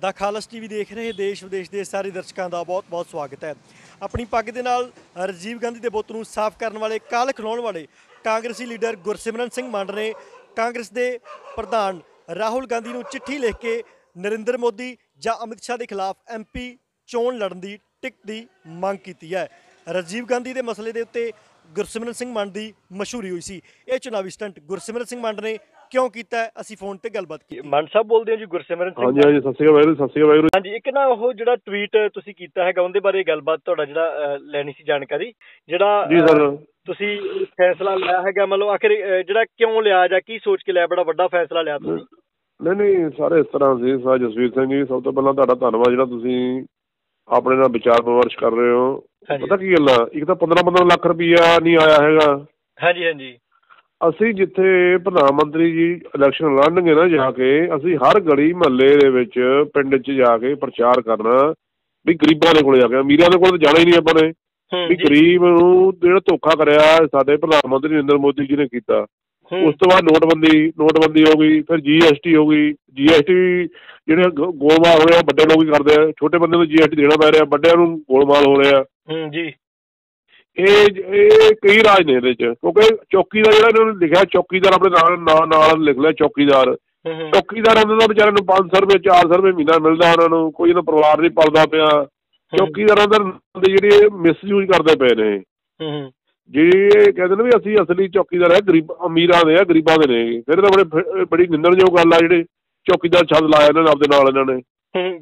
ਦਾ ਖਾਲਸ TV ਦੇਖ ਰਹੇ ਦੇਸ਼ ਵਿਦੇਸ਼ ਦੇ ਸਾਰੇ ਦਰਸ਼ਕਾਂ ਦਾ ਬਹੁਤ-ਬਹੁਤ ਸਵਾਗਤ ਹੈ। ਆਪਣੀ ਪੱਗ ਦੇ ਨਾਲ ਰਾਜੀਵ ਗਾਂਧੀ ਦੇ ਬੁੱਤ ਨੂੰ ਸਾਫ਼ ਕਰਨ ਵਾਲੇ ਕਾਲ ਖਿਲਾਉਣ ਵਾਲੇ ਕਾਂਗਰਸੀ ਲੀਡਰ ਗੁਰਸਿਮਰਨ ਸਿੰਘ ਮੰਡ ਨੇ ਕਾਂਗਰਸ ਦੇ ਪ੍ਰਧਾਨ ਰਾਹੁਲ ਗਾਂਧੀ ਨੂੰ ਚਿੱਠੀ ਲਿਖ ਕੇ ਨਰਿੰਦਰ ਮੋਦੀ ਜਾਂ ਅਮਿਤ ਸ਼ਾਹ ਦੇ ਖਿਲਾਫ ਐਮਪੀ ਚੋਣ ਲੜਨ ਦੀ ਟਿਕਟ ਦੀ ਮੰਗ ਕੀਤੀ ਹੈ। ਰਾਜੀਵ ਗਾਂਧੀ ਦੇ ਮਸਲੇ ਦੇ ਉੱਤੇ ਗੁਰਸਿਮਰਨ ਸਿੰਘ ਮੰਡ ਦੀ ਮਸ਼ਹੂਰੀ ਹੋਈ ਸੀ। ਇਹ ਚੁਣਾਵੀ ਸਟੰਟ ਗੁਰਸਿਮਰਨ ਸਿੰਘ ਮੰਡ ਨੇ ਕਿਉਂ ਕੀਤਾ? ਅਸੀਂ ਫੋਨ ਤੇ ਗੱਲਬਾਤ ਕੀਤੀ ਮੰਡ ਸਾਹਿਬ ਬੋਲਦੇ ਹੋ ਜੀ ਗੁਰਸਿਮਰਨ ਸਿੰਘ ਹਾਂਜੀ ਹਾਂਜੀ ਸਤਿ ਸ਼੍ਰੀ ਅਕਾਲ ਵਾਹਿਗੁਰੂ ਸਤਿ ਸ਼੍ਰੀ ਅਕਾਲ ਵਾਹਿਗੁਰੂ। ਹਾਂਜੀ ਇੱਕ ਨਾ ਉਹ ਜਿਹੜਾ ਟਵੀਟ ਤੁਸੀਂ ਕੀਤਾ ਹੈਗਾ ਉਹਦੇ ਬਾਰੇ ਗੱਲਬਾਤ ਤੁਹਾਡਾ ਜਿਹੜਾ ਲੈਣੀ ਸੀ ਜਾਣਕਾਰੀ। ਜਿਹੜਾ ਜੀ ਸਰ। ਤੁਸੀਂ ਫੈਸਲਾ ਲਿਆ ਹੈਗਾ ਮਤਲਬ ਆਖਿਰ ਜਿਹੜਾ ਕਿਉਂ ਲਿਆ ਜਾਂ ਕੀ ਸੋਚ ਕੇ ਲਿਆ ਬੜਾ ਵੱਡਾ ਫੈਸਲਾ ਲਿਆ ਤੁਸੀਂ? ਨਹੀਂ ਨਹੀਂ ਸਾਰੇ ਇਸ ਤਰ੍ਹਾਂ ਸੀ ਸਰ ਜਸਵੀਰ ਸਿੰਘ ਜੀ ਸਭ ਤੋਂ ਪਹਿਲਾਂ ਤੁਹਾਡਾ ਧੰਨਵਾਦ ਜਿਹੜਾ ਤੁਸੀਂ ਆਪਣੇ ਨਾਲ ਵਿਚਾਰ ਵਿਮਰਸ਼ ਕਰ ਰਹੇ ਹੋ। ਪਤਾ ਕੀ ਗੱਲ ਆ? ਇੱਕ ਤਾਂ 15 15 ਲੱਖ ਰੁਪਈਆ ਨਹੀਂ ਆਇਆ ਹੈਗਾ। ਹਾਂਜੀ ਹਾਂਜੀ। ਅਸੀਂ ਜਿੱਥੇ ਪ੍ਰਧਾਨ ਮੰਤਰੀ ਜੀ ਇਲੈਕਸ਼ਨ ਲੜਨਗੇ ਨਾ ਜਾ ਕੇ ਅਸੀਂ ਹਰ ਗਲੀ ਮਹੱਲੇ ਦੇ ਵਿੱਚ ਪਿੰਡ 'ਚ ਜਾ ਕੇ ਪ੍ਰਚਾਰ ਕਰਨਾ ਵੀ ਗਰੀਬਾਂ ਦੇ ਕੋਲੇ ਜਾ ਕੇ ਅਮੀਰਾਂ ਦੇ ਕੋਲ ਤਾਂ ਜਾਣਾ ਹੀ ਨਹੀਂ ਆਪਾਂ ਨੇ। ਵੀ ਗਰੀਬ ਨੂੰ ਜਿਹੜਾ ਧੋਖਾ ਕਰਿਆ ਸਾਡੇ ਪ੍ਰਧਾਨ ਮੰਤਰੀ ਨਰਿੰਦਰ ਮੋਦੀ ਜੀ ਨੇ ਕੀਤਾ। ਉਸ ਤੋਂ ਬਾਅਦ ਨੋਟਬੰਦੀ ਨੋਟਬੰਦੀ ਹੋ ਗਈ ਫਿਰ ਜੀਐਸਟੀ ਹੋ ਗਈ। ਜੀਐਸਟੀ ਜਿਹੜੇ ਗੋਲਮਾਲ ਹੋ ਰਿਹਾ ਵੱਡੇ ਲੋਕ ਹੀ ਕਰਦੇ ਆ? ਛੋਟੇ ਬੰਦੇ ਨੂੰ ਜੀਐਸਟੀ ਦੇਣਾ ਪੈ ਰਿਹਾ ਵੱਡਿਆਂ ਨੂੰ ਗੋਲਮਾਲ ਹੋ ਰਿਹਾ। ਹੂੰ ਜੀ। ਇਹ ਇਹ ਕਈ ਰਾਜ ਨੇ ਇਹਦੇ ਚ ਕਿਉਂਕਿ ਚੌਕੀਦਾਰ ਜਿਹੜਾ ਇਹਨਾਂ ਨੇ ਲਿਖਿਆ ਚੌਕੀਦਾਰ ਆਪਣੇ ਨਾਲ ਨਾਲ ਨਾਲ ਲਿਖ ਲਿਆ ਚੌਕੀਦਾਰ। ਚੌਕੀਦਾਰਾਂ ਦਾ ਵਿਚਾਰਿਆਂ ਨੂੰ 500 ਰੁਪਏ 400 ਰੁਪਏ ਮਹੀਨਾ ਮਿਲਦਾ ਉਹਨਾਂ ਨੂੰ ਕੋਈ ਇਹਨਾਂ ਪਰਿਵਾਰ ਨਹੀਂ ਪਲਦਾ ਪਿਆ। ਚੌਕੀਦਾਰਾਂ ਦਾ ਦੇ ਜਿਹੜੇ ਮਿਸਯੂਜ਼ ਕਰਦੇ ਪਏ ਨੇ। ਹੂੰ ਹੂੰ। ਜੇ ਇਹ ਕਹਿੰਦੇ ਨੇ ਵੀ ਅਸੀਂ ਅਸਲੀ ਚੌਕੀਦਾਰ ਹੈ ਗਰੀਬ ਅਮੀਰਾਂ ਦੇ ਆ ਗਰੀਬਾਂ ਦੇ ਨੇ। ਫਿਰ ਤਾਂ ਬੜੇ ਬੜੀ ਨਿੰਦਣਯੋਗ ਗੱਲ ਆ ਜਿਹੜੇ ਚੌਕੀਦਾਰ ਛੱਡ ਲਾਇਆ ਇਹਨਾਂ ਨੇ ਆਪਦੇ ਨਾਲ ਇਹਨਾਂ ਨੇ।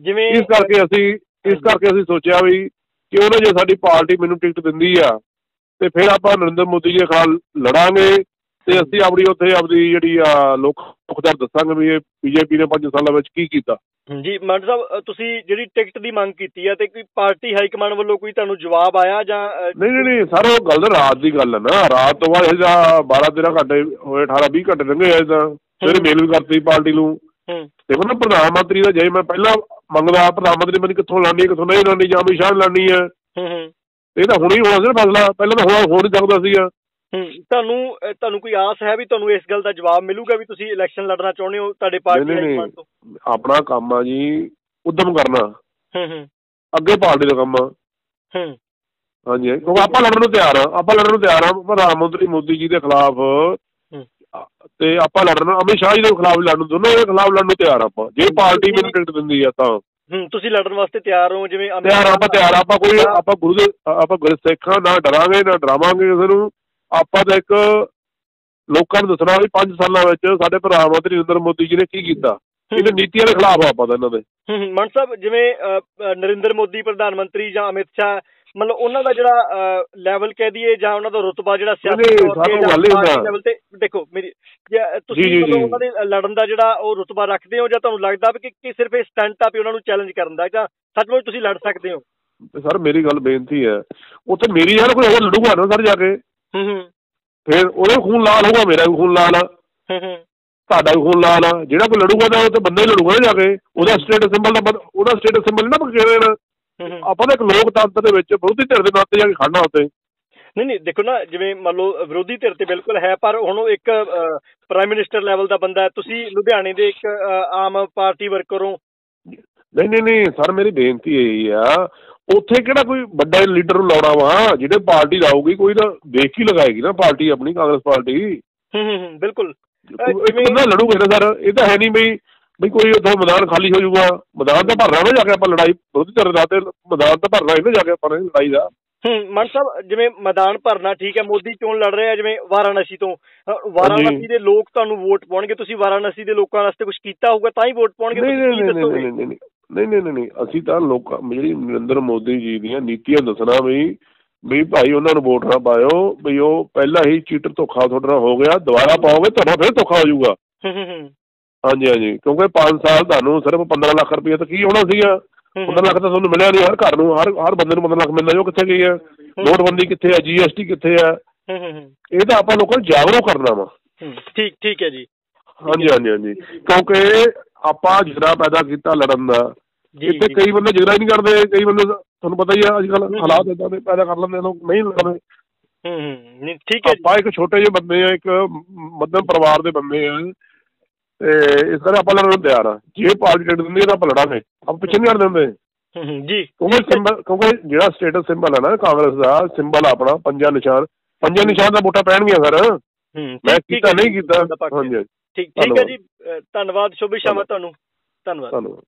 ਜਿਵੇਂ ਇਸ ਕਰਕੇ ਅਸੀਂ ਇਸ ਕਰਕੇ ਅਸੀਂ ਸੋਚਿਆ ਵੀ ਕਿਉਂ ਨਾ ਜੇ ਸਾਡੀ ਪਾਰਟੀ ਮੈਨੂੰ ਟਿਕਟ ਦਿੰਦੀ ਆ ਤੇ ਫਿਰ ਆਪਾਂ ਨਰਿੰਦਰ ਮੋਦੀ ਜੀ ਦੇ ਖਿਲਾਫ ਲੜਾਂਗੇ ਤੇ ਅਸੀਂ ਆਪਣੀ ਉੱਥੇ ਆਪਦੀ ਜਿਹੜੀ ਆ ਲੋਕ ਮੁਖਦਾਰ ਦੱਸਾਂਗੇ ਵੀ ਇਹ ਬੀਜੇਪੀ ਨੇ 5 ਸਾਲਾਂ ਵਿੱਚ ਕੀ ਕੀਤਾ। ਜੀ ਮੰਡ ਸਾਹਿਬ ਤੁਸੀਂ ਜਿਹੜੀ ਟਿਕਟ ਦੀ ਮੰਗ ਕੀਤੀ ਹੈ ਤੇ ਕੋਈ ਪਾਰਟੀ ਹਾਈ ਕਮਾਂਡ ਵੱਲੋਂ ਕੋਈ ਤੁਹਾਨੂੰ ਜਵਾਬ ਆਇਆ ਜਾਂ ਨਹੀਂ ਨਹੀਂ ਨਹੀਂ ਸਰ ਉਹ ਗੱਲ ਤਾਂ ਰਾਤ ਦੀ ਗੱਲ ਹੈ ਨਾ। ਰਾਤ ਤੋਂ ਬਾਅਦ ਇਹਦਾ 12 13 ਘੰਟੇ ਹੋਏ 18 20 ਘੰਟੇ ਲੰਘੇ ਆ ਤਾਂ। ਫਿਰ ਮੇਲ ਵੀ ਕਰਤੀ ਪਾਰਟੀ ਨੂੰ। ਹੂੰ। ਦੇਖੋ ਨਾ ਪ੍ਰਧਾਨ ਮੰਤਰੀ ਦਾ ਜੇ ਮੈਂ ਪਹਿਲਾਂ ਮੰਗਦਾ ਪ੍ਰਧਾਨ ਮੰਤਰੀ ਮੈਨੂੰ ਕਿੱਥੋਂ ਲਾਣੀ ਕਿੱਥੋਂ ਨਹੀਂ ਲਾਣੀ ਜਾਂ ਅਮਿਤ ਸ਼ਾਹ ਲਾਣੀ ਹੈ। ਹੂੰ ਹੂੰ। ਇਹ ਤਾਂ ਹੁਣੇ ਹੀ ਹੋਣਾ ਸੀ ਫੈਸਲਾ ਪਹਿਲਾਂ ਤਾਂ ਹੋਣਾ ਹੋ ਨਹੀਂ ਸਕਦਾ ਸੀਗਾ। ਹੂੰ ਤੁਹਾਨੂੰ ਤੁਹਾਨੂੰ ਕੋਈ ਆਸ ਹੈ ਵੀ ਤੁਹਾਨੂੰ ਇਸ ਗੱਲ ਦਾ ਜਵਾਬ ਮਿਲੂਗਾ ਵੀ ਤੁਸੀਂ ਇਲੈਕਸ਼ਨ ਲੜਨਾ ਚਾਹੁੰਦੇ ਹੋ ਤੁਹਾਡੇ ਪਾਰਟੀ। ਕਮਾਂਡ ਤੋਂ? ਆਪਣਾ ਕੰਮ ਆ ਜੀ ਉਦਮ ਕਰਨਾ। ਹੂੰ ਹੂੰ। ਅੱਗੇ ਪਾਰਟੀ ਦਾ ਕੰਮ ਆ। ਹੂੰ। ਹਾਂਜੀ ਕਿਉਂਕਿ ਆਪਾਂ ਲੜਨ ਨੂੰ ਤਿਆਰ ਆ ਆਪਾਂ ਲੜਨ ਨੂੰ ਤਿਆਰ ਆ ਪ੍ਰਧਾਨ ਮੰਤਰੀ ਮੋਦੀ ਜੀ ਦੇ ਖਿਲਾਫ ਤੇ ਆਪਾਂ ਲੜਨਾ ਅਮਿਤ ਸ਼ਾਹ ਜੀ ਦੇ ਖਿਲਾਫ ਲੜਨ ਨੂੰ ਦੋਨੋਂ ਦੇ ਖਿਲਾਫ ਲੜਨ ਨੂੰ ਤਿਆਰ ਆਪਾਂ। ਜੇ ਪਾਰਟੀ ਮੈਨੂੰ ਟਿਕਟ ਦਿੰਦੀ ਆ ਤਾਂ। ਹੂੰ ਤੁਸੀਂ ਲੜਨ ਵਾਸਤੇ ਤਿਆਰ ਹੋ ਜਿਵੇਂ ਅਮਿਤ ਤਿਆਰ ਆਪਾਂ ਤਿਆਰ ਆਪਾਂ ਕੋਈ ਆਪਾਂ ਗੁਰੂ ਦੇ ਆਪਾਂ ਗੁਰਸਿੱਖਾਂ ਨਾ ਡਰਾਂਗੇ ਨਾ ਡਰਾਵਾਂਗੇ ਕਿਸੇ ਨੂੰ। ਆਪਾਂ ਤਾਂ ਇੱਕ ਲੋਕਾਂ ਨੂੰ ਦੱਸਣਾ ਵੀ 5 ਸਾਲਾਂ ਵਿੱਚ ਸਾਡੇ ਪ੍ਰਧਾਨ ਮੰਤਰੀ ਨਰਿੰਦਰ ਮੋਦੀ ਜੀ ਨੇ ਕੀ ਕੀਤਾ? ਇਹਨਾਂ ਨੀਤੀਆਂ ਦੇ ਖਿਲਾਫ ਆਪਾਂ ਤਾਂ ਇਹਨਾਂ ਦੇ। ਹੂੰ ਹੂੰ ਮਨ ਸਾਹਿਬ ਜਿਵੇਂ ਨਰਿੰਦਰ ਮੋਦੀ ਪ੍ਰਧਾਨ ਮੰਤਰੀ ਜਾਂ ਅਮਿਤ ਸ਼ਾਹ ਮਤਲਬ ਉਹਨਾਂ ਦਾ ਜਿਹੜਾ ਲੈਵਲ ਕਹਿ ਦਈਏ ਜਾਂ ਉਹਨਾਂ ਦਾ ਰੁਤਬਾ ਜਿਹੜਾ ਸਿਆਸੀ ਤੌਰ ਤੇ ਜਾਂ ਹੀ level ਤੇ ਦੇਖੋ ਮੇਰੀ ਤੁਸੀਂ ਮਤਲਬ। ਉਹਨਾਂ ਦੇ ਲੜਨ ਦਾ ਜਿਹੜਾ ਉਹ ਰੁਤਬਾ ਰੱਖਦੇ ਹੋ ਜਾਂ ਤੁਹਾਨੂੰ ਲੱਗਦਾ ਵੀ ਕਿ ਸਿਰਫ ਇਹ ਸਟੰਟ ਆ ਵੀ ਉਹਨਾਂ ਨੂੰ ਚੈਲੰਜ ਕਰਨ ਦਾ ਜਾਂ ਸੱਚਮੁੱਚ ਤੁਸੀਂ ਲੜ ਸਕਦੇ ਹੋ? ਸਰ ਮੇਰੀ ਗੱਲ ਬੇਨਤੀ ਹੈ ਉੱਥੇ ਮੇਰੀ ਯਾਰ ਕੋਈ ਹੋਰ ਲੜੂਗਾ ਨਾ ਸਰ ਜਾ ਕੇ। ਹੂੰ ਹੂੰ। ਫਿਰ ਉਹਦੇ ਖੂਨ ਲਾਲ ਹੋਊਗਾ ਮੇਰਾ ਵੀ ਖੂਨ ਲਾਲ ਹੂੰ ਹੂੰ। ਤੁਹਾਡਾ ਵੀ ਖੂਨ ਲਾਲ ਜਿਹੜਾ ਕੋਈ ਲੜੂਗਾ ਤਾਂ ਉਹ ਤਾਂ ਬੰਦਾ ਹੀ ਲੜੂਗਾ ਨਾ ਜਾ ਕੇ। ਉਹਦਾ ਸਟੇਟ ਸਿੰਬਲ ਦਾ ਉਹਦਾ ਸਟੇਟ ਸਿੰਬਲ ਨਾ ਹੂੰ ਹੂੰ ਆਪਾਂ ਤਾਂ ਇੱਕ ਲੋਕਤੰਤਰ ਦੇ ਵਿੱਚ ਵਿਰੋਧੀ ਧਿਰ ਦੇ ਨਾਤੇ ਜਾ ਕੇ ਖੜਨਾ ਉੱਤੇ ਨਹੀਂ ਨਹੀਂ ਦੇਖੋ ਨਾ ਜਿਵੇਂ ਮੰਨ ਲਓ ਵਿਰੋਧੀ ਧਿਰ ਤੇ ਬਿਲਕੁਲ ਹੈ ਪਰ ਹੁਣ ਉਹ ਇੱਕ ਪ੍ਰਾਈਮ ਮਿਨਿਸਟਰ ਲੈਵਲ ਦਾ ਬੰਦਾ ਹੈ। ਤੁਸੀਂ ਲੁਧਿਆਣੇ ਦੇ ਇੱਕ ਆਮ ਪਾਰਟੀ ਵਰਕਰ ਹੋ। ਨਹੀਂ ਨਹੀਂ ਨਹੀਂ ਸਰ ਮੇਰੀ ਬੇਨਤੀ ਇਹੀ ਆ ਉੱਥੇ ਕਿਹੜਾ ਕੋਈ ਵੱਡਾ ਲੀਡਰ ਨੂੰ ਲਾਉਣਾ ਵਾ? ਜਿਹੜੇ ਪਾਰਟੀ ਲਾਊਗੀ ਕੋਈ ਤਾਂ ਦੇਖ ਹੀ ਲਗਾਏਗੀ ਨਾ ਪਾਰਟੀ ਆਪਣੀ ਕਾਂਗਰਸ ਪਾਰਟੀ। ਹੂੰ ਹੂੰ ਬਿਲਕੁਲ। ਜਿਵੇਂ- ਬੰਦਾ ਲੜੂਗਾ ਨਾ ਸਰ। ਇਹ ਤਾਂ ਹੈ ਨਹੀਂ ਬਈ ਵੀ ਕੋਈ ਉੱਥੋਂ ਮੈਦਾਨ ਖਾਲੀ ਹੋ ਜਾਊਗਾ ਮੈਦਾਨ ਤਾਂ ਭਰਨਾ ਨਾ ਜਾ ਕੇ ਆਪਾਂ ਲੜਾਈ ਵਿਰੋਧੀ ਧਿਰ ਦੇ ਨਾਤੇ ਮੈਦਾਨ ਤਾਂ ਭਰਨਾ ਹੀ ਨਾ ਜਾ ਕੇ ਆਪਾਂ ਨੇ ਲੜਾਈ ਦਾ। ਹੂੰ ਮਨ ਸਾਹਿਬ ਜਿਵੇਂ ਮੈਦਾਨ ਭਰਨਾ ਠੀਕ ਹੈ ਮੋਦੀ ਚੋਣ ਲੜ ਰਿਹਾ ਜਿਵੇਂ ਵਾਰਾਣਸੀ ਤੋਂ? ਵਾਰਾਣਸੀ ਦੇ ਲੋਕ ਤੁਹਾਨੂੰ ਵੋਟ ਪਾਉਣਗੇ ਤੁਸੀਂ ਵਾਰਾਣਸੀ ਦੇ ਲੋਕਾਂ ਵਾਸਤੇ ਕੁਝ ਕੀਤਾ ਹੋਊਗਾ ਤਾਂ ਹੀ ਵੋਟ ਪਾਉਣਗੇ ਨਹੀਂ ਤੁਸੀਂ ਨਹੀਂ ਕੀ ਨਹੀਂ ਦੱਸੋਗੇ? ਨਹੀਂ ਨਹੀਂ ਨਹੀਂ ਨਹੀਂ ਨਹੀਂ ਨਹੀਂ ਅਸੀਂ ਤਾਂ ਲੋਕਾਂ ਜਿਹੜੀ ਨਰਿੰਦਰ ਮੋਦੀ ਜੀ ਦੀਆਂ ਨੀਤੀਆਂ ਦੱਸਣਾ ਵੀ ਵੀ ਭਾਈ ਉਹਨਾਂ ਨੂੰ ਵੋਟ ਨਾ ਪਾਇਓ ਵੀ ਉਹ ਪਹਿਲਾਂ ਹੀ ਚੀਟਰ ਧੋਖਾ ਤੁਹਾਡੇ ਹੋ ਗਿਆ ਦੁਬਾਰਾ ਪਾਓਗੇ ਤੁਹਾਡਾ ਫਿਰ ਧੋਖਾ ਹੋ ਜਾਊਗਾ। ਹੂੰ ਹੂੰ ਹੂੰ। ਹਾਂਜੀ ਹਾਂਜੀ। ਕਿਉਂਕਿ 5 ਸਾਲ ਤੁਹਾਨੂੰ ਸਿਰਫ 15 ਲੱਖ ਰੁਪਏ ਤਾਂ ਕੀ ਹੋਣਾ ਸੀਗਾ? ਹੂੰ, 15 ਲੱਖ ਤਾਂ ਤੁਹਾਨੂੰ ਮਿਲਿਆ ਨਹੀਂ ਹਰ ਘਰ ਨੂੰ ਹਰ ਹਰ ਬੰਦੇ ਨੂੰ 15 ਲੱਖ ਮਿਲਣਾ ਜੋ ਕਿੱਥੇ ਗਈ ਹੈ? ਨੋਟਬੰਦੀ ਕਿੱਥੇ ਹੈ? ਜੀਐਸਟੀ ਕਿੱਥੇ ਹੈ? ਇਹ ਤਾਂ ਆਪਾਂ ਲੋਕਾਂ ਨੂੰ ਜਾਗਰੂਕ ਕਰਨਾ ਵਾ। ਠੀਕ ਠੀਕ ਹੈ ਜੀ। ਹਾਂਜੀ ਹਾਂਜੀ ਹਾਂਜੀ। ਕਿਉਂਕਿ ਆਪਾਂ ਜਿਹੜਾ ਪੈਦਾ ਕੀਤਾ ਲੜਨ ਦਾ। ਇੱਥੇ। ਕਈ ਬੰਦੇ ਜਿਗਰਾ ਨਹੀਂ ਕਰਦੇ। ਕਈ ਬੰਦੇ ਤੁਹਾਨੂੰ ਪਤਾ ਹੀ ਆ ਅੱਜ ਕੱਲ। ਹਾਲਾਤ ਇਦਾਂ ਦੇ ਪੈਦਾ ਕਰ ਲੈਂਦੇ ਲੋਕ ਨਹੀਂ ਲੜਦੇ। ਹੂੰ ਹੂੰ। ਠੀਕ ਹੈ। ਆਪਾਂ ਇੱਕ ਛੋਟੇ ਜਿਹੇ ਬੰਦੇ ਆ ਇੱਕ ਮੱਧਮ ਪਰਿਵਾਰ ਦੇ ਬੰਦੇ ਆ। ਇਸ ਕਰਕੇ ਆਪਾਂ ਲੜਨ ਤਿਆਰ ਆ। ਜੇ ਪਾਰਟੀ ਟਿਕਟ ਦਿੰਦੀ ਹੈ ਤਾਂ ਆਪਾਂ ਲੜਾਂਗੇ। ਆਪਾਂ ਪਿੱਛੇ ਨਹੀਂ ਹਟਦੇ ਹੁੰਦੇ ਹੂੰ ਹੂੰ ਜੀ। ਕਿਉਂਕਿ ਸਿੰਬਲ ਕਿਉਂਕਿ ਜਿਹੜਾ ਸਟੇਟਸ ਸਿੰਬਲ ਹੈ ਨਾ ਕਾਂਗਰਸ ਦਾ ਸਿੰਬਲ ਆਪਣਾ ਪੰਜਾ ਨਿਸ਼ਾਨ। ਪੰਜਾ ਨਿਸ਼ਾਨ ਦਾ ਵੋਟਾਂ ਪੈਣਗੀਆਂ ਸਰ ਹੂੰ ਮੈਂ ਕੀਤਾ ਨਹੀਂ ਕੀਤਾ। ਹਾਂਜੀ ਠੀਕ ਠੀਕ ਹੈ ਜੀ। ਧੰਨਵਾਦ। ਸ਼ੁਭ ਸ਼ਾਮ ਤੁਹਾਨੂੰ। ਧੰਨਵਾਦ।